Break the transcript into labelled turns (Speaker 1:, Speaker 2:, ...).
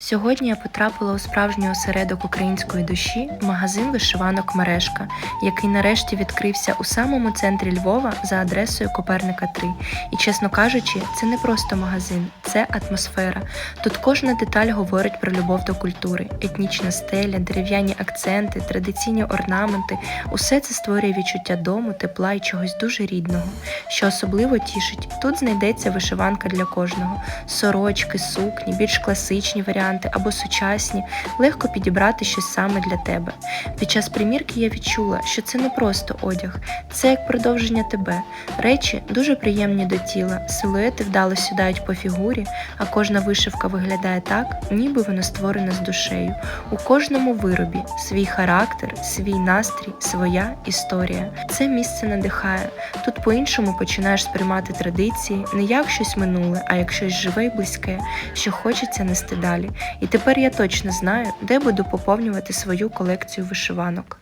Speaker 1: Сьогодні я потрапила у справжній осередок української душі магазин вишиванок Мережка, який нарешті відкрився у самому центрі Львова за адресою Коперника 3. І чесно кажучи, це не просто магазин, це атмосфера. Тут кожна деталь говорить про любов до культури, етнічна стеля, дерев'яні акценти, традиційні орнаменти. Усе це створює відчуття дому, тепла і чогось дуже рідного. Що особливо тішить, тут знайдеться вишиванка для кожного: сорочки, сукні, більш класичні варіанти або сучасні, легко підібрати щось саме для тебе. Під час примірки я відчула, що це не просто одяг, це як продовження тебе. Речі дуже приємні до тіла, силуети вдало сідають по фігурі, а кожна вишивка виглядає так, ніби вона створена з душею. У кожному виробі свій характер, свій настрій, своя історія. Це місце надихає. Тут по-іншому починаєш сприймати традиції не як щось минуле, а як щось живе і близьке, що хочеться нести далі. І тепер я точно знаю, де буду поповнювати свою колекцію вишиванок.